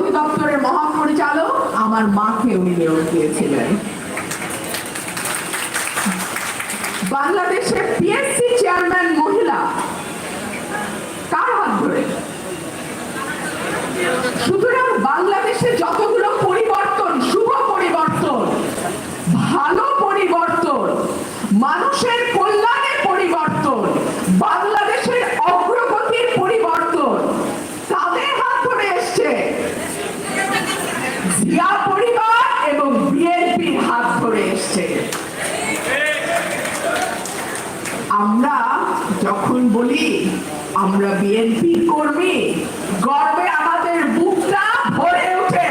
অধিদপ্তরের মহাপরিচালক আমার মাকে উনি নিয়োগ দিয়েছিলেন। বাংলাদেশের পিএসসি চেয়ারম্যান মহিলা, কার হাত ধরে? সুতরাং বাংলাদেশে যতগুলো পরিবর্তন, শুভ পরিবর্তন, ভালো পরিবর্তন, মানুষের কল্যাণের পরিবর্তন বাংলাদেশের অগ্রগতির পরিবর্তন তাদের হাত ধরে এসছে জিয়া পরিবার এবং বিএনপির হাত ধরে এসছে আমরা যখন বলি, আমরা বিএনপির কর্মী, গর্বে আমাদের বুকটা ভরে ওঠে।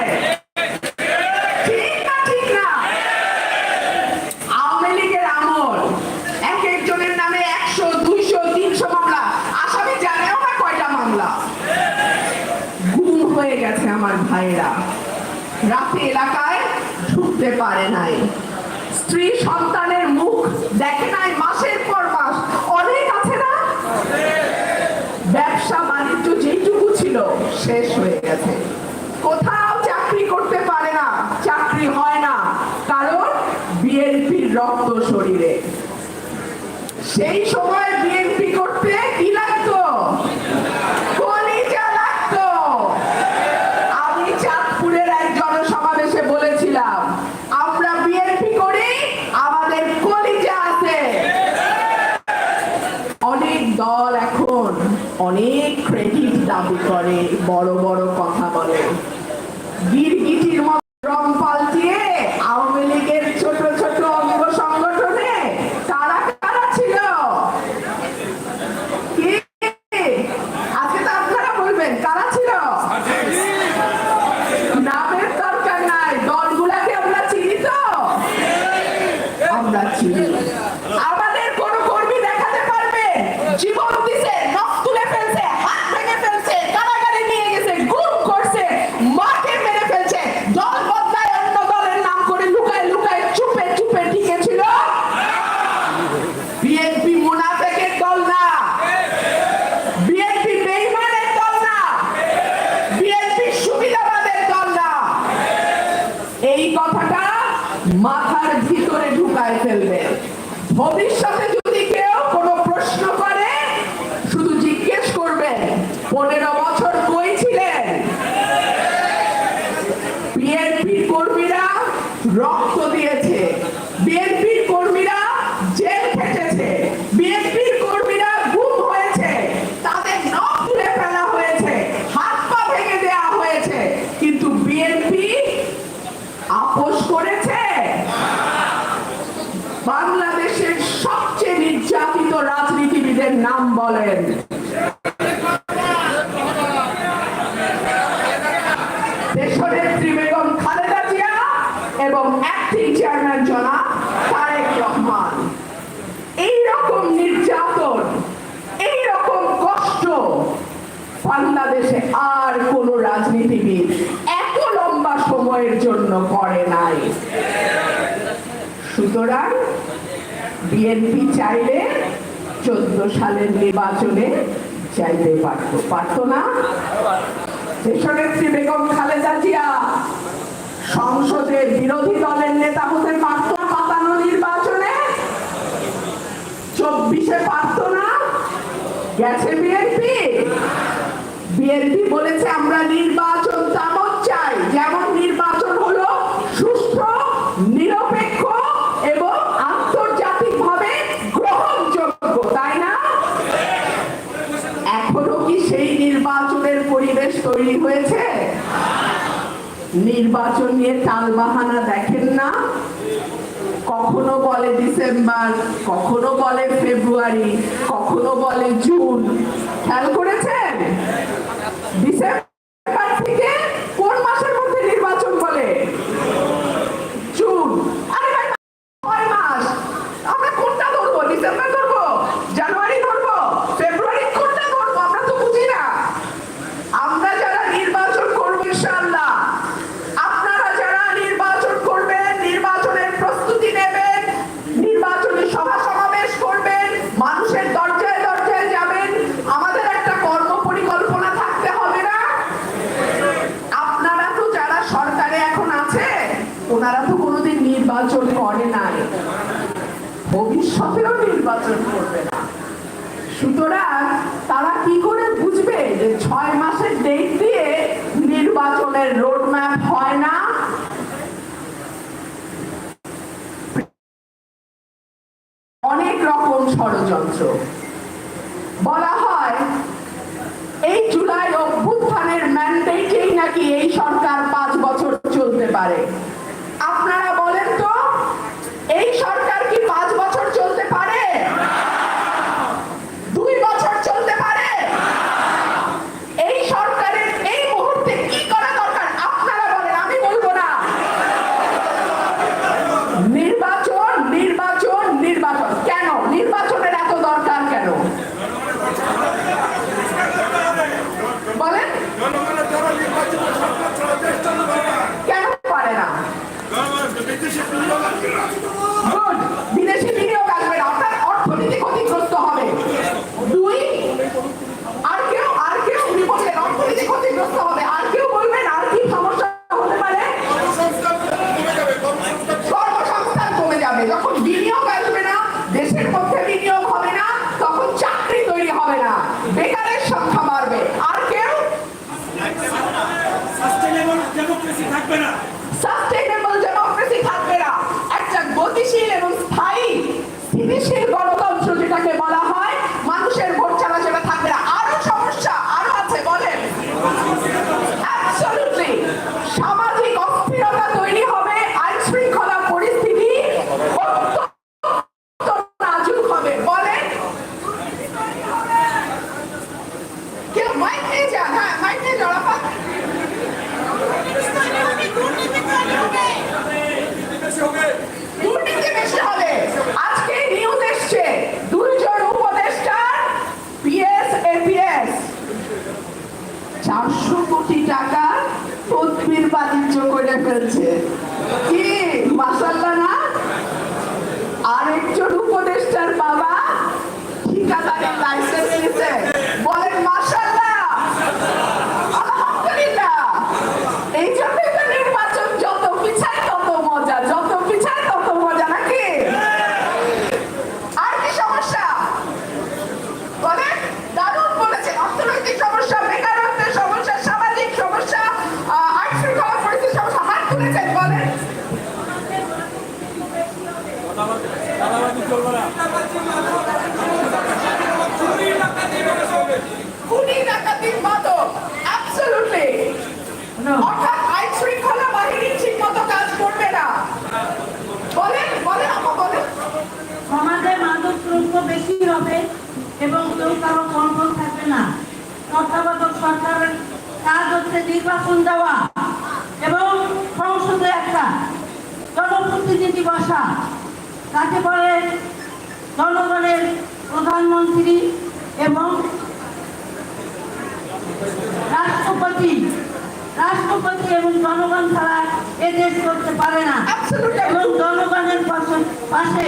আমার ভাইরা রাতে এলাকায় ঢুকতে পারে নাই। স্ত্রী সন্তানের মুখ দেখে নাই মাসের পর মাস অনেক আছে না ব্যবসা বাণিজ্য যেটুকু ছিল, শেষ হয়ে গেছে। কোথাও চাকরি করতে পারে না, চাকরি হয় না, কারণ বিএনপির রক্ত শরীরে। সেই সময় বিএনপি করতে কি লাগতো কলিজা লাগতো আমি চাঁদপুরের এক জনসমাবেশে বলেছিলাম আমরা বিএনপি করি আমাদের কলিজা আছে অনেক দল এখন অনেক ক্রেডিট দাবি করে বড় বড় কথা বলে। গিরগিটির মতো ভিতরে ঢুকায় ফেলবে ভবিষ্যতে বাংলাদেশে আর কোন রাজনীতিবিদ এত লম্বা সময়ের জন্য করে নাই। সুতরাং বিএনপি চাইলে চোদ্দ সালের নির্বাচনে চাইতে পারতো। পারতো না? দেশনেত্রী বেগম খালেদা জিয়া সংসদের বিরোধী দলের নেতা হতে পারত পাতানো নির্বাচনে? চব্বিশে পারত না? গেছে বিএনপি? বিএনপি বলেছে আমরা নির্বাচন তেমন চাই। যেমন নির্বাচন হলো সুষ্ঠু, নিরপেক্ষ এবং আন্তর্জাতিকভাবে গ্রহণযোগ্য, তাই না? এখনও কি সেই নির্বাচনের পরিবেশ তৈরি হয়েছে? নির্বাচন নিয়ে টালবাহানা দেখেন না? কখনো বলে ডিসেম্বর, কখনো বলে ফেব্রুয়ারি, কখনো বলে জুন। খেয়াল করেছেন? romper it. করতে মতো কাজ করবে না বলেন সমাজে মাদক দ্রব্য বেশি হবে এবং কেউ কারও কন্ট্রোল থাকবে না। তত্ত্বাবধায়ক সরকারের কাজ হচ্ছে নির্বাচন দেওয়া। একটি ভাষা। তাকে বলেন জনগণের প্রধানমন্ত্রী এবং রাষ্ট্রপতি রাষ্ট্রপতি এবং জনগণ ছাড়া এ দেশ করতে পারে না। এবং জনগণের পাশে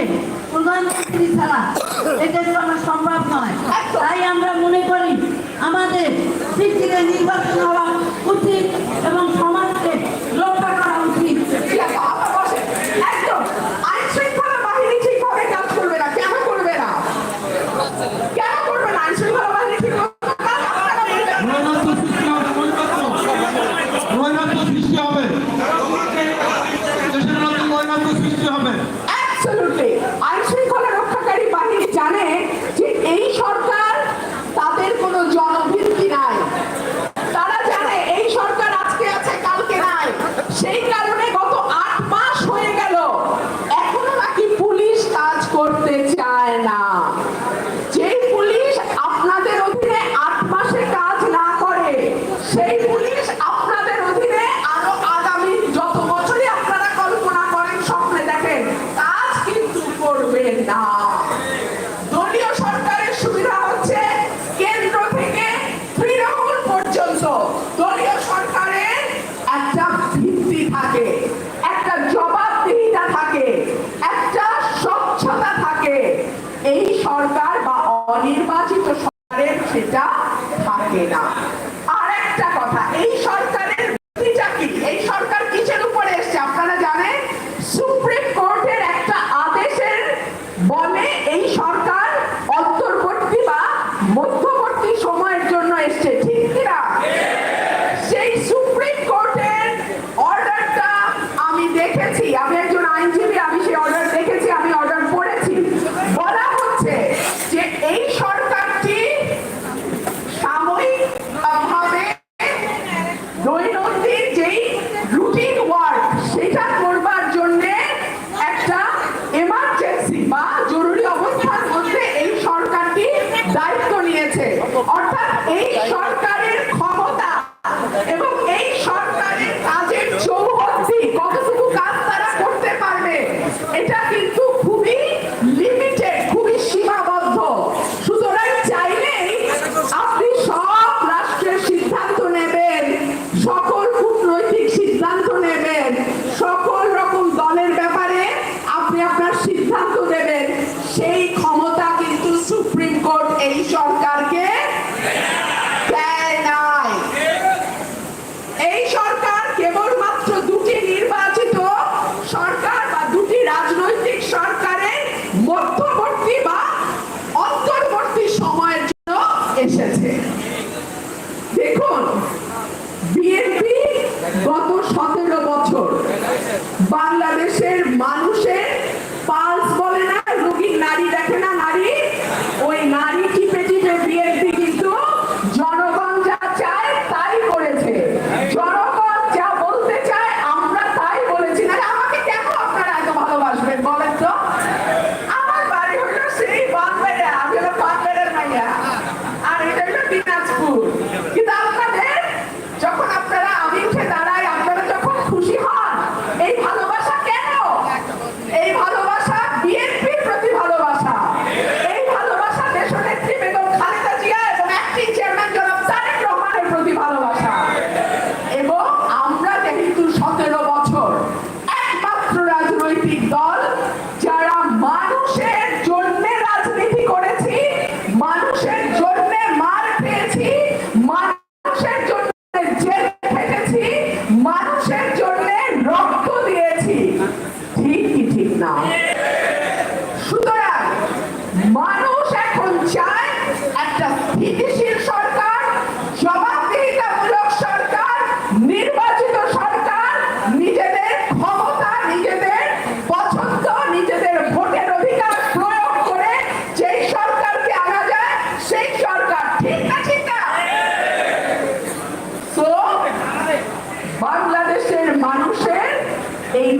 প্রধানমন্ত্রী ছাড়া এ দেশ করা সম্ভব নয়। তাই আমরা মনে করি আমাদের শিক্ষিত নির্বাচন হওয়া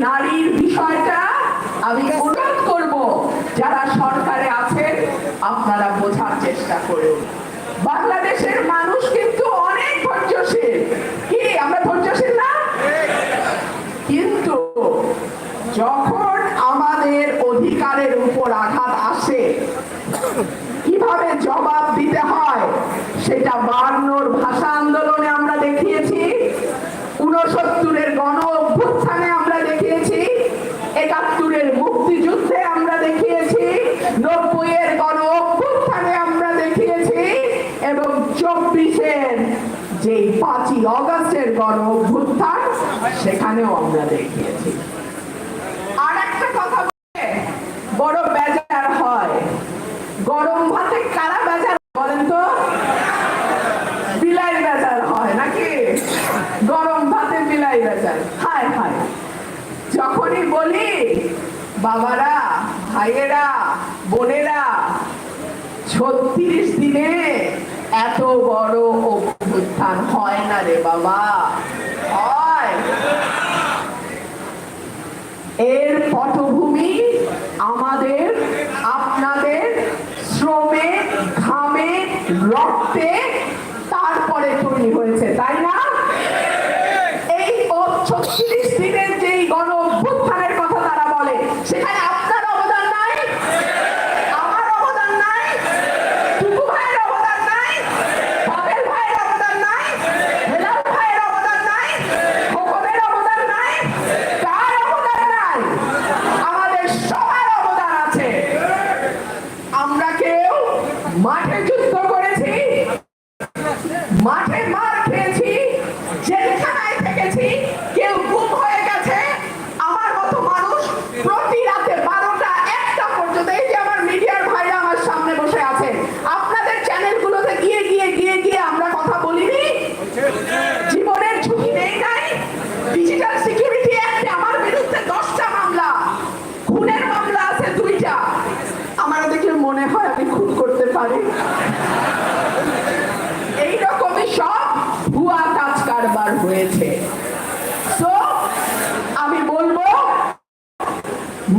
নারীর বিষয়টা আমি অনুরোধ করব। যারা সরকারে আছেন আপনারা বোঝার চেষ্টা করুন। বাংলাদেশের মানুষ কিন্তু অনেক ধৈর্যশীল। কি আমরা ধৈর্যশীল না? কিন্তু যখন আমাদের অধিকারের উপর আঘাত আসে কীভাবে জবাব দিতে হয় সেটা বার্নর ভাষা আন্দোলন অগাস্টের গণ অভ্যুত্থান সেখানেও আমরা দেখিয়েছি। আর একটা কথা বলে, বড় বেজার হয়। গরম ভাতে কারা বেজার বলেন তো? বিলাই বেজার হয় নাকি? গরম ভাতে বিলাই বেজার। হায় হায়। যখনই বলি, বাবারা, ভাইয়েরা, বোনেরা, ছত্রিশ দিনে এত বড় অনুষ্ঠান হয় না রে বাবা। হয় এর পটভূমি আমাদের, আপনাদের শ্রমে, ঘামে, রক্তে তারপরে তৈরি হয়েছে।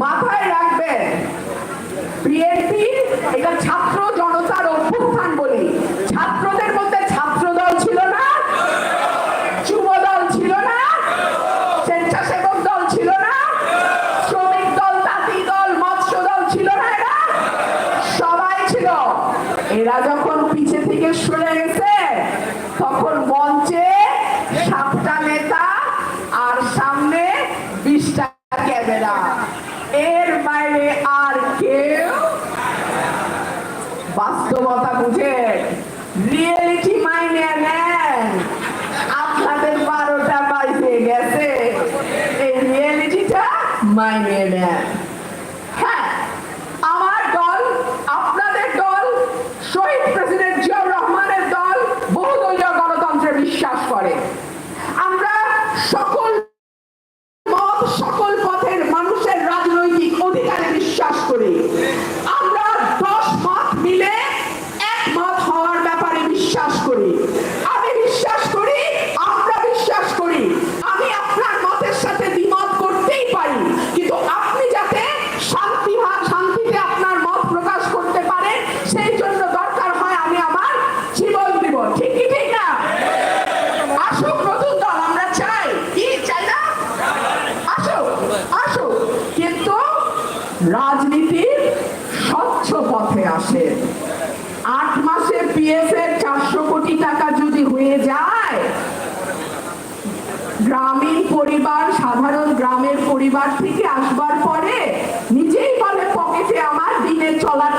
মাথায় রাখবেন। বিএনপি এটা ছাত্র জনতার অভ্যুত্থান বলি পরিবার থেকে আসবার পরে নিজেই বলে পকেটে আমার দিনে চলার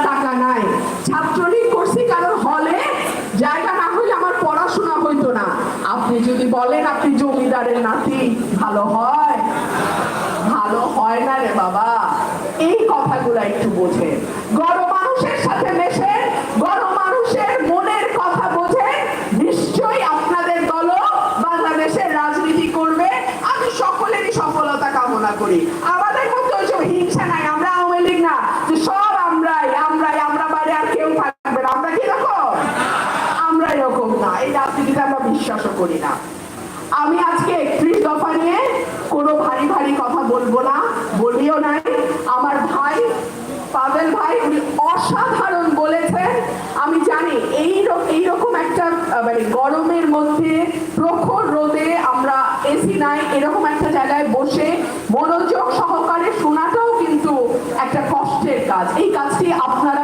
আমি জানি, এই এইরকম একটা মানে গরমের মধ্যে, প্রখর রোদে আমরা এসি নাই, এরকম একটা জায়গায় বসে মনোযোগ সহকারে শোনাটাও কিন্তু একটা কষ্টের কাজ। এই কাজটি আপনারা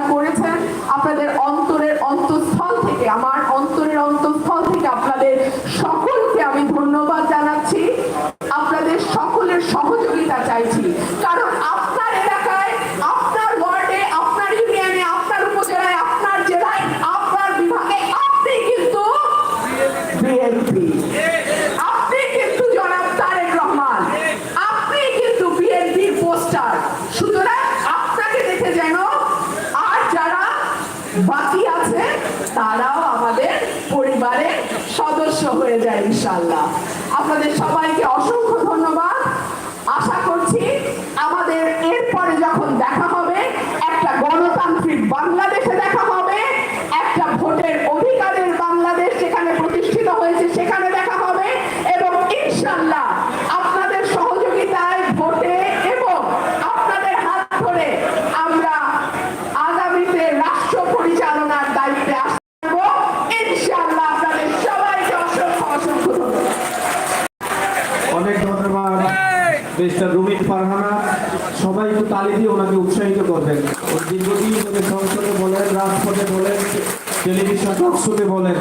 অনেক বলেন,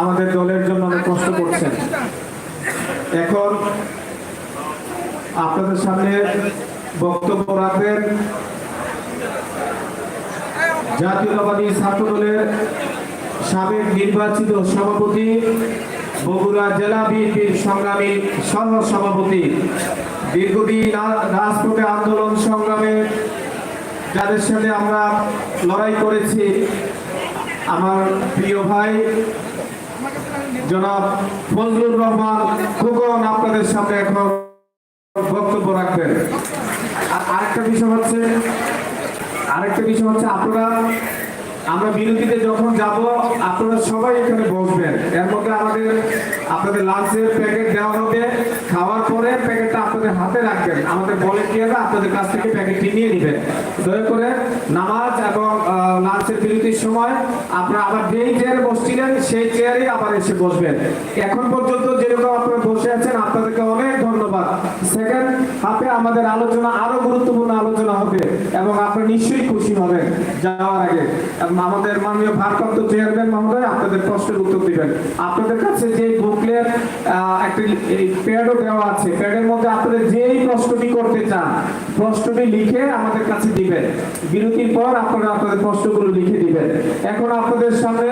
আমাদের দলের জন্য অনেক কষ্ট করছেন। এখন আপনাদের সামনে বক্তব্য রাখবেন। জাতীয়তাবাদী ছাত্র দলের সাবেক নির্বাচিত সভাপতি, বগুড়া জেলা বিএনপির সংগ্রামী সহ সভাপতি দীর্ঘদিন রাজপথে আন্দোলন সংগ্রামে, যাদের সাথে আমরা লড়াই করেছি আমার প্রিয় ভাই, জনাব ফজলুর রহমান খোকন আপনাদের সাথে এখন বক্তব্য রাখবেন। আরেকটা বিষয় হচ্ছে, আরেকটা বিষয় হচ্ছে আপনারা আমরা বিরতিতে যখন যাব, আপনারা সবাই এখানে বসবেন। এর মধ্যে আমাদের, আপনাদের লাঞ্চের প্যাকেট দেওয়া হবে। খাওয়ার পরে প্যাকেটটা আপনাদের হাতে রাখবেন। আমাদের বলে ভলেন্টিয়াররা আপনাদের কাছ থেকে প্যাকেটটি নিয়ে নেবেন। দয়া করে নামাজ এবং লাঞ্চের বিরতির সময় আপনারা আবার যেই চেয়ারে বসছিলেন, সেই চেয়ারে আবার এসে বসবেন। এখন পর্যন্ত যেরকম আপনারা বসে আছেন, আপনাদেরকে অনেক ধন্যবাদ। সেকেন্ড হাফে আমাদের আলোচনা, আরও গুরুত্বপূর্ণ আলোচনা হবে এবং আপনারা নিশ্চয়ই খুশি হবেন যাওয়ার আগে। আমাদের মাননীয় ভারপ্রাপ্ত চেয়ারম্যান মহোদয়, আপনাদের প্রশ্নের উত্তর দিবেন। আপনাদের কাছে যে বুকলেট একটি প্যাডও দেওয়া আছে প্যাডের মধ্যে আপনাদের যেই প্রশ্নটি করতে চান, প্রশ্নটি লিখে আমাদের কাছে দিবেন। বিরতির পর আপনারা আপনাদের প্রশ্নগুলো লিখে দিবেন। এখন আপনাদের সামনে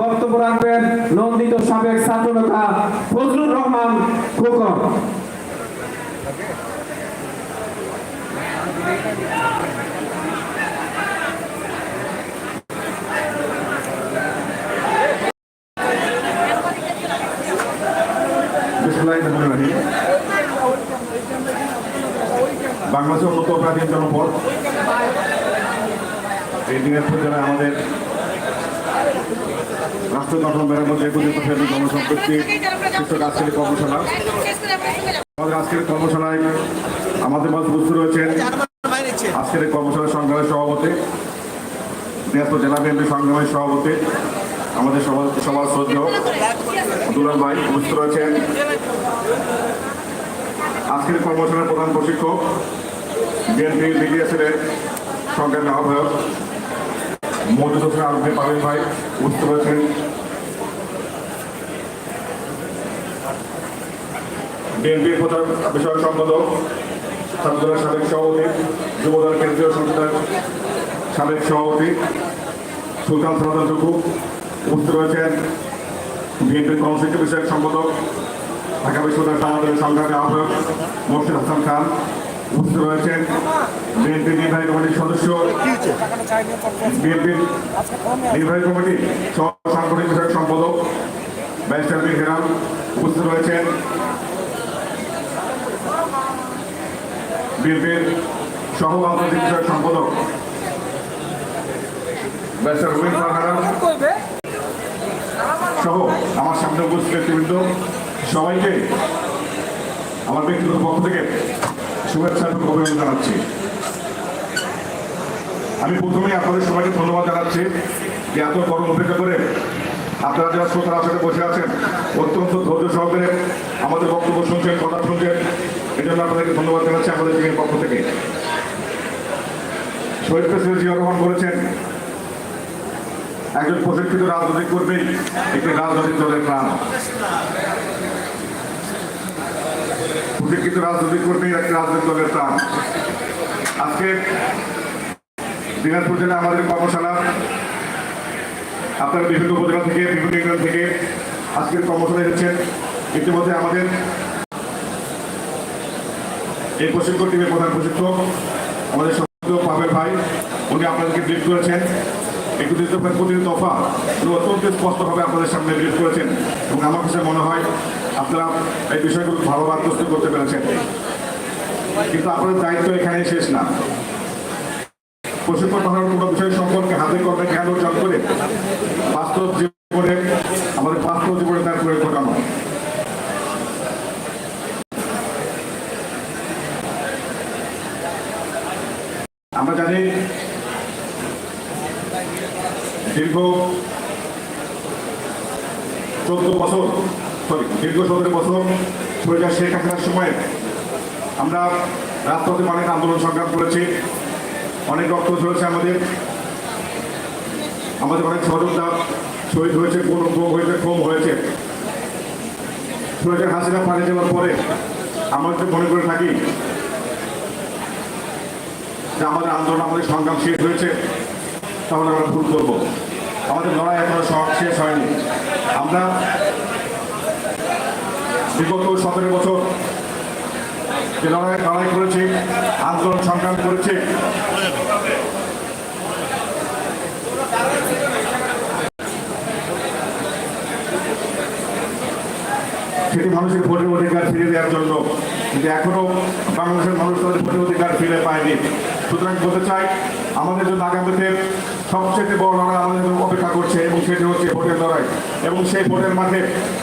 বক্তব্য রাখবেন নন্দিত সাবেক ছাত্রনেতা ফজলুর রহমান খোকন। বাংলাদেশের অন্যতম প্রাচীন জনপদ। এই দিনাজপুর জেলায় আমাদের রাষ্ট্র গঠন মেরামত একত্রিত ফেরি জনসম্পত্তি শীর্ষক আজকের কর্মশালা। আমাদের আজকের কর্মশালায় আমাদের মাঝে উপস্থিত রয়েছেন আজকের কর্মশালা সংগ্রামের সভাপতি দিনাজপুর জেলা বিএনপি সংগ্রামের সভাপতি, আমাদের সমাজ শ্রদ্ধেয় দুলাল ভাই উপস্থিত রয়েছেন। আজকের কর্মশালার প্রধান প্রশিক্ষক বিএনপি মিডিয়া সেলের সংগ্রামী আহ্বায়ক মজুদ হোসেন আলমী পাবেন ভাই উপস্থিত রয়েছেন। বিএনপির প্রচার বিষয়ক সম্পাদক, ছাত্রদলের সাবেক সভাপতি, যুবদল কেন্দ্রীয় সংস্থার সাবেক সভাপতি সুলতান সনাতন টুকু উপস্থিত রয়েছেন। বিএনপির কর্মসূচি বিষয়ক সম্পাদক, ঢাকা বিশ্ববিদ্যালয় সংগ্রামী আহ্বায়ক মোর্শেদ হাসান খান উপস্থিত রয়েছেন বিএনপি নির্বাহী কমিটির সদস্য, বিএনপির নির্বাহী কমিটি সহ সাংগঠনিক বিষয়ক সম্পাদক, ব্যারিস্টার বীর হেরাম উপস্থিত রয়েছেন। বিএনপির সহ আন্তর্জাতিক বিষয়ক সম্পাদক, ব্যারিস্টার রবীন্দ্র ফারহানা সহ আমার সামনে উপস্থিত ব্যক্তিবৃন্দ, সবাইকে আমার ব্যক্তিগত পক্ষ থেকে শুভেচ্ছা এবং অভিনন্দন জানাচ্ছি। আমি প্রথমেই আপনাদের সবাইকে ধন্যবাদ জানাচ্ছি যে এত গরম অপেক্ষা করে আপনারা যারা শ্রোতার আসলে বসে আছেন, অত্যন্ত ধৈর্য সহকারে আমাদের বক্তব্য শুনছেন, কথা শুনছেন এই জন্য আপনাদেরকে ধন্যবাদ জানাচ্ছি আমাদের টিমের পক্ষ থেকে। শহীদ প্রেসিডেন্ট জিয়া রহমান বলেছেন, একজন প্রশিক্ষিত রাজনৈতিক কর্মী একটি রাজনৈতিক দলের প্রাণ। প্রশিক্ষিত রাজনৈতিক কর্মী একটি রাজনৈতিক দলের প্রাণ আজকে দিনাজপুর জেলা আমাদের কর্মশালা, আপনারা বিভিন্ন উপজেলা থেকে, বিভিন্ন ইউনিয়ন থেকে আজকের কর্মশালা এসেছেন। ইতিমধ্যে আমাদের এই প্রশিক্ষণ টিমের প্রধান প্রশিক্ষক, আমাদের সত্য পাবেল ভাই, উনি আপনাদেরকে ব্রিফ করেছেন। একত্রিশ দফার প্রতিটি উনি অত্যন্ত স্পষ্টভাবে আপনাদের সামনে ব্রিফ করেছেন। এবং আমার কাছে মনে হয় আপনারা এই বিষয়গুলো ভালো প্রস্তুত করতে পেরেছেন। কিন্তু আপনার দায়িত্ব এখানে শেষ না। প্রশিক্ষণ পাঠানোর কোনো বিষয় সম্পর্কে হাতে কর্মে জ্ঞান অর্জন করে বাস্তব জীবনে, আমাদের বাস্তব জীবনে তার প্রয়োগ ঘটানো। আমরা জানি দীর্ঘ চোদ্দ বছর সরি, দীর্ঘ সতেরো বছর সরকার শেখ হাসিনার সময় আমরা রাজপথে অনেক আন্দোলন সংগ্রাম করেছি, অনেক রক্ত ঝরেছে আমাদের। আমাদের অনেক সহযোগিতা শহীদ হয়েছে কোন কম হয়েছে কম হয়েছে। সরকার হাসিনা পালিয়ে যাওয়ার পরে আমরা যদি মনে করে থাকি যে আমাদের আন্দোলন, আমাদের সংগ্রাম শেষ হয়েছে তাহলে আমরা ভুল করব। আমাদের লড়াই এখনও শেষ হয়নি। আমরা বিগত সতেরো বছর যে লড়াই করেছি, আন্দোলন সংগ্রাম করেছি। সেটি মানুষের ভোটের অধিকার ফিরে দেওয়ার জন্য, কিন্তু এখনও বাংলাদেশের মানুষ তাদের ভোটের অধিকার ফিরে পায়নি। সুতরাং বলতে চাই, আমাদের জন্য আগামীতে সবচেয়ে বড় লড়াই আমাদের অপেক্ষা করছে এবং সেটি হচ্ছে ভোটের লড়াই। এবং সেই ভোটের মাঠে,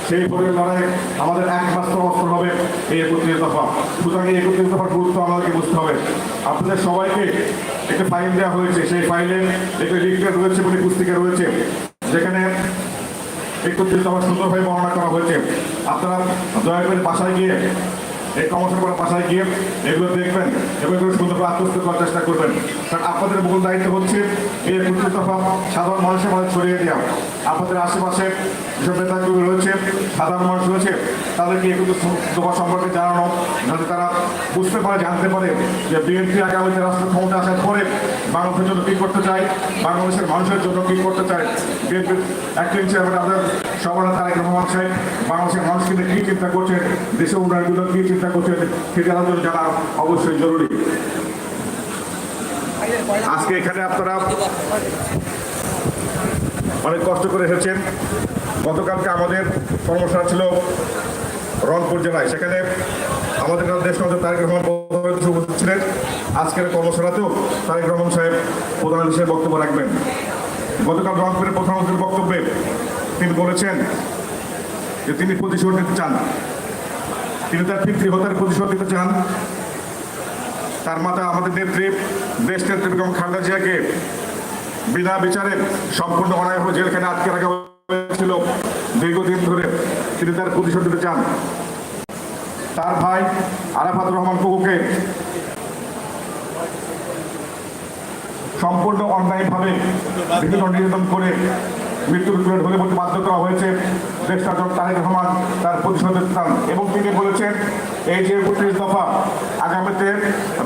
সেই ভোটের লড়াই আমাদের একমাত্র অস্ত্র হবে এই একত্রিশ দফা। সুতরাং এই একত্রিশ দফার গুরুত্ব আমাদেরকে বুঝতে হবে। আপনাদের সবাইকে একটা ফাইল দেওয়া হয়েছে। সেই ফাইলে একটা লিফলেট রয়েছে বলে পুস্তিকা রয়েছে, যেখানে একত্রিশ দফা সুন্দরভাবে বর্ণনা করা হয়েছে। আপনারা দয়া করে বাসায় গিয়ে এই কর্মসূচির পরে বাসায় গিয়ে এগুলো দেখবেন এবং এগুলো সুন্দরভাবে আত্মস্থ করার চেষ্টা করবেন। কারণ আপনাদের মূল দায়িত্ব হচ্ছে এই দফা সাধারণ মানুষের মাঝে ছড়িয়ে দেওয়া। আপনাদের আশেপাশে নেতাগুলো রয়েছে, সাধারণ মানুষ রয়েছে, তাদেরকে একত্রিশ দফা সম্পর্কে জানানো, যাতে তারা বুঝতে পারে, জানতে পারে যে বিএনপি আগামীতে রাষ্ট্র ক্ষমতা আসার পরে বাংলাদেশের জন্য কী করতে চায়, বাংলাদেশের মানুষের জন্য কী করতে চায়। বিএনপির অ্যাক্টিং চেয়ারম্যান আমাদের সবার তারেক রহমান সাহেব, বাংলাদেশের মানুষকে নিয়ে কী চিন্তা করছেন, দেশের উন্নয়নগুলো কী চিন্তা করছেন, সেটা আমাদের জানা অবশ্যই জরুরি। আজকে এখানে আপনারা অনেক কষ্ট করে এসেছেন। গতকালকে আমাদের কর্মশালা ছিল রংপুর জেলায়। সেখানে আমাদের দেশ তারেক রহমান উপস্থিত ছিলেন আজকের কর্মশালাতেও তারেক রহমান সাহেব প্রধান হিসেবে বক্তব্য রাখবেন। গতকাল রংপুরের প্রধানমন্ত্রীর বক্তব্যে তিনি বলেছেন যে তিনি প্রতিশোধ নিতে চান। তিনি তার পিতৃ হত্যার প্রতিশোধ নিতে চান। তার মাতা আমাদের নেত্রী, দেশ নেত্রী বেগম খালেদা জিয়াকে বিনা বিচারে সম্পূর্ণ অনায়াভাবে জেলখানে আটকে রাখা হয়েছিল। দীর্ঘদিন ধরে তিনি তার প্রতিশোধ দিতে চান। তার ভাই আরাফাত রহমান কবুকে সম্পূর্ণ অন্যায়ভাবে বিভিন্ন নির্যাতন করে মৃত্যুর তুলে ঢলে পড়তে বাধ্য করা হয়েছে। দেশটাজন তারেক রহমান তার প্রতিশোধ চান এবং তিনি বলেছেন, এই যে একত্রিশ দফা আগামীতে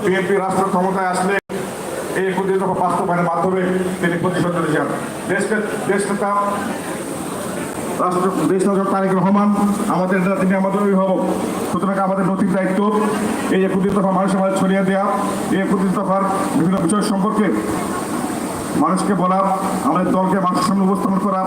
বিএনপি রাষ্ট্র ক্ষমতায় আসলে এই দফা বাস্তবায়নের মাধ্যমে তিনি প্রতিশোধ নিতে চান দেশ দেশ রাষ্ট্র দেশ নজর তারেক রহমান, আমাদের তিনি আমাদের অভিভাবক। সুতরাং আমাদের নৈতিক দায়িত্ব, এই একত্রিশ দফা মানুষের মাঝে ছড়িয়ে দেওয়া এই একত্রিশ দফার বিভিন্ন বিষয় সম্পর্কে মানুষকে বলা, আমাদের দলকে মানুষের সামনে উপস্থাপন করা।